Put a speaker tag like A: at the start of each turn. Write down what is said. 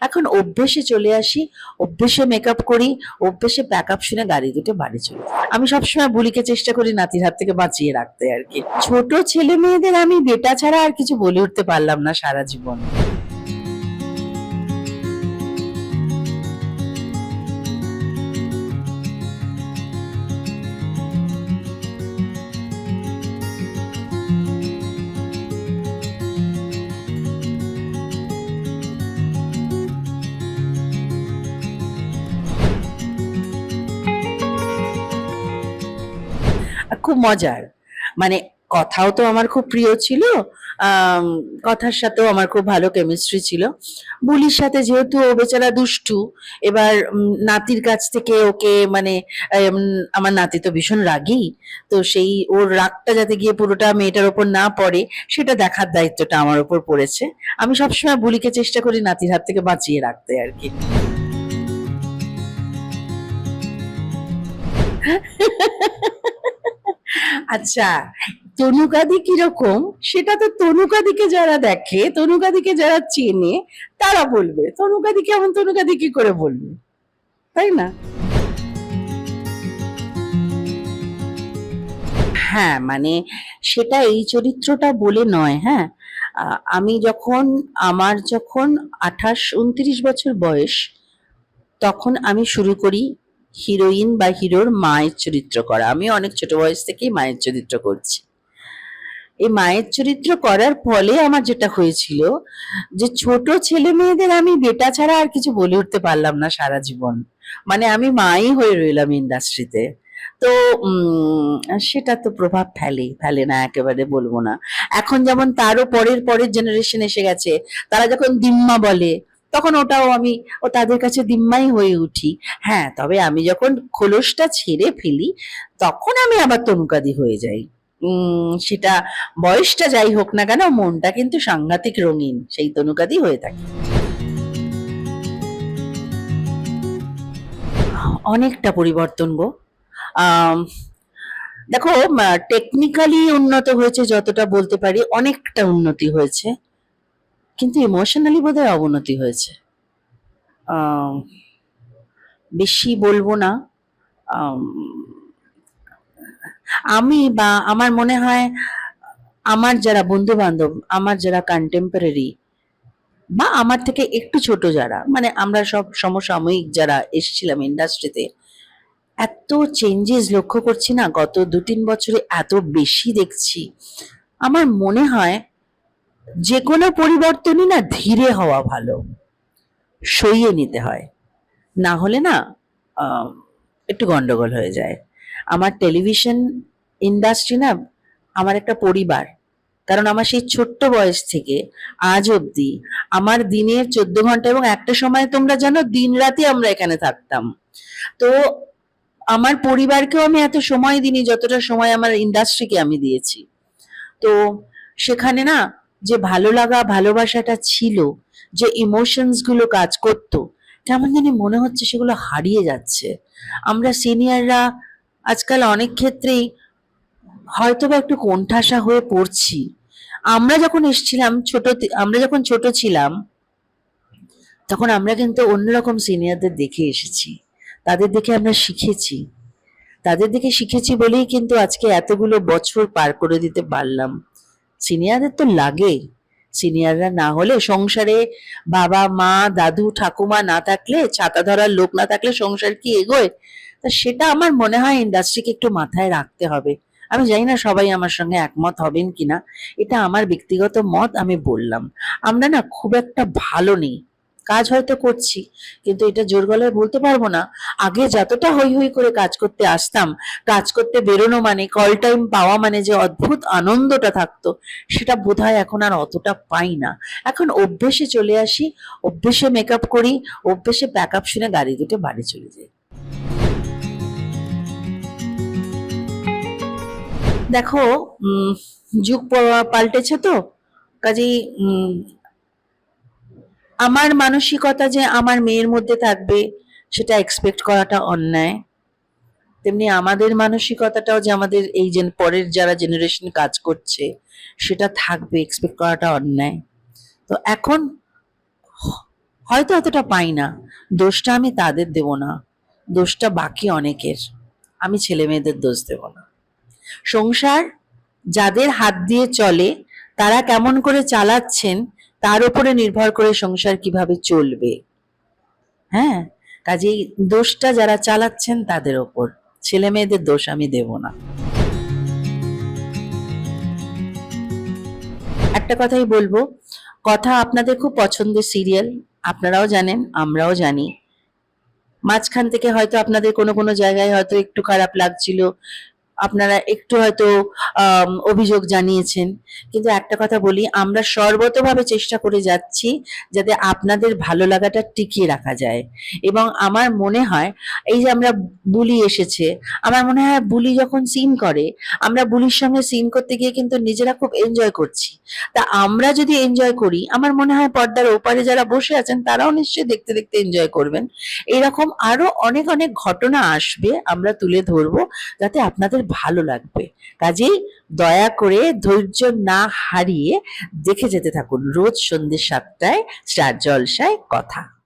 A: এখন অভ্যেসে চলে আসি, অভ্যেসে মেকআপ করি, অভ্যেসে প্যাকআপ শুনে গাড়ি দুটো বাড়ি চলে। আমি সবসময় বুলিকে চেষ্টা করি নাতির হাত থেকে বাঁচিয়ে রাখতে আর কি। ছোট ছেলে মেয়েদের আমি বেটা ছাড়া আর কিছু বলে উঠতে পারলাম না সারা জীবন। খুব মজার। মানে কথাও তো আমার খুব প্রিয় ছিল কথার সাথেও আমার খুব ভালো কেমিস্ট্রি ছিল। বুলির সাথে যেহেতু ও বেচারা দুষ্টু, এবার নাতির কাছ থেকে ওকে মানে আমার নাতি তো ভীষণ রাগী, তো সেই ওর রাগটা যাতে গিয়ে পুরোটা মেয়েটার ওপর না পড়ে, সেটা দেখার দায়িত্বটা আমার ওপর পড়েছে। আমি সবসময় বুলিকে চেষ্টা করি নাতির হাত থেকে বাঁচিয়ে রাখতে আর কি। আচ্ছা তনুকাদি কীরকম? সেটা তো তনুকাদিকে যারা দেখে, তনুকাদিকে যারা চেনে, তারা বলবে। তনুকাদি কেমন, তনুকাদি কি করে বলবে? তাই না? হ্যাঁ মানে সেটা এই চরিত্রটা বলে নয় হ্যাঁ? আমি যখন, আমার যখন আঠাশ উনত্রিশ বছর বয়স, তখন আমি শুরু করি হিরোইন বা হিরোর মায়ের চরিত্র করা। আমি অনেক ছোট বয়স থেকেই মায়ের চরিত্র করছি। এই মায়ের চরিত্র করার ফলে আমার যেটা হয়েছিল যে ছোট ছেলে মেয়েদের আমি বেটা ছাড়া আর কিছু বলে উঠতে পারলাম না সারা জীবন। মানে আমি মাই হয়ে রইলাম ইন্ডাস্ট্রিতে। তো সেটা তো প্রভাব ফেলে ফেলে না একেবারে বলব না। এখন যেমন তারও পরের পরের জেনারেশন এসে গেছে, তারা যখন দিম্মা বলে তখন ওটাও আমি, ও তাদের কাছে দিম্মাই হয়ে উঠি। হ্যাঁ তবে আমি যখন খোলসটা ছেড়ে ফেলি, তখন আমি আবার তনুকাদি হয়ে যাই। সেটা বয়সটা যাই হোক না কেন, মনটা কিন্তু সাংঘাতিক রঙিন, সেই তনুকাদি হয়ে থাকে। অনেকটা পরিবর্তন গো। দেখো টেকনিক্যালি উন্নত হয়েছে যতটা বলতে পারি, অনেকটা উন্নতি হয়েছে। কিন্তু ইমোশনালি বোধহয় অবনতি হয়েছে। বেশি বলব না। আমি বা আমার মনে হয় আমার যারা বন্ধু বান্ধব আমার যারা কন্টেম্পোরারি বা আমার থেকে একটু ছোট যারা মানে আমরা সব সমসাময়িক যারা এসেছিলাম ইন্ডাস্ট্রিতে এত চেঞ্জেস লক্ষ্য করছি না। গত দু তিন বছরে এত বেশি দেখছি। আমার মনে হয় যে কোনো পরিবর্তনই না ধীরে হওয়া ভালো। সইয়ে নিতে হয়। না হলে না একটু গন্ডগোল হয়ে যায়। আমার টেলিভিশন ইন্ডাস্ট্রি না, আমার একটা পরিবার। কারণ আমার সেই ছোট্ট বয়স থেকে, আজ অবধি, আমার দিনের চোদ্দ ঘণ্টা এবং একটা সময় তোমরা জানো, দিন রাতে আমরা এখানে থাকতাম। তো আমার পরিবারকেও আমি এত সময় দিইনি, যতটা সময় আমার ইন্ডাস্ট্রিকে আমি দিয়েছি। তো সেখানে না যে ভালো লাগা, ভালোবাসাটা ছিল, যে ইমোশনসগুলো কাজ করতো, কেমন জানি মনে হচ্ছে সেগুলো হারিয়ে যাচ্ছে। আমরা সিনিয়ররা আজকাল অনেক ক্ষেত্রেই হয়তো বা একটু কোণঠাসা হয়ে পড়ছি। আমরা যখন এসেছিলাম ছোট আমরা যখন ছোট ছিলাম, তখন আমরা কিন্তু অন্যরকম সিনিয়রদের দেখে এসেছি। তাদের দেখে আমরা শিখেছি। তাদের দেখে শিখেছি বলেই কিন্তু আজকে এতগুলো বছর পার করে দিতে পারলাম। সিনিয়রদের তো লাগে সিনিয়ররা না হলে সংসারে বাবা, মা, দাদু, ঠাকুমা না থাকলে, ছাতা ধরার লোক না থাকলে সংসার কি এগোয়? তা সেটা আমার মনে হয় ইন্ডাস্ট্রিকে একটু মাথায় রাখতে হবে। আমি জানি না সবাই আমার সঙ্গে একমত হবেন কিনা। এটা আমার ব্যক্তিগত মত, আমি বললাম। আমরা না খুব একটা ভালো নেই। কাজ হয়তো করছি, কিন্তু এটা জোর গলায় বলতে পারব না। আগে যতটা হই হই করে কাজ করতে আসতাম, কাজ করতে বেরোনো মানে কল টাইম পাওয়া মানে যে অদ্ভুত আনন্দটা থাকতো, সেটা বোধহয় এখন আর অতটা পাই না। এখন অভ্যেসে চলে আসি, অভ্যেসে মেকআপ করি, অভ্যেসে প্যাকআপ শুনে গাড়ি দুটো বাড়ি চলে যাই। দেখো যুগ পাল্টেছে তো, কাজেই আমার মানসিকতা যে আমার মেয়ের মধ্যে থাকবে, সেটা এক্সপেক্ট করাটা অন্যায়। তেমনি আমাদের মানসিকতাটাও যে আমাদের এই যে পরের যারা জেনারেশন কাজ করছে, সেটা থাকবে এক্সপেক্ট করাটা অন্যায়। তো এখন হয়তো অতটা পাই না, দোষটা আমি তাদের দেব না, দোষটা বাকি অনেকের, আমি ছেলে মেয়েদের দোষ দেব না। সংসার যাদের হাত দিয়ে চলে, তারা কেমন করে চালাচ্ছেন তার উপরে নির্ভর করে সংসার কীভাবে চলবে। হ্যাঁ? কাজেই দোষটা যারা চালাচ্ছেন তাদের ওপর। ছেলে মেয়েদের দোষ আমি দেব না। একটা কথাই বলব, কথা আপনাদের খুব পছন্দের সিরিয়াল, আপনারাও জানেন, আমরাও জানি। মাঝখান থেকে হয়তো আপনাদের কোনো কোনো জায়গায় হয়তো একটু খারাপ লাগছিল আপনারা একটু হয়তো অভিযোগ জানিয়েছেন। কিন্তু একটা কথা বলি, আমরা সর্বতভাবে চেষ্টা করে যাচ্ছি যাতে আপনাদের ভালো লাগাটা টিকিয়ে রাখা যায়। এবং আমার মনে হয়, এই যে আমরা বুলি এসেছে, আমার মনে হয় বুলি যখন সিন করে, আমরা বুলির সঙ্গে সিন করতে গিয়ে কিন্তু নিজেরা খুব এনজয় করছি। তা আমরা যদি এনজয় করি, আমার মনে হয় পর্দার ওপারে যারা বসে আছেন, তারাও নিশ্চয়ই দেখতে দেখতে এনজয় করবেন। এরকম আরও অনেক অনেক ঘটনা আসবে, আমরা তুলে ধরবো, যাতে আপনাদের ভালো লাগবে। কাজেই দয়া করে ধৈর্য না হারিয়ে দেখে যেতে থাকুন। রোজ সন্ধ্যে সাতটায় স্টার জলসায় কথা।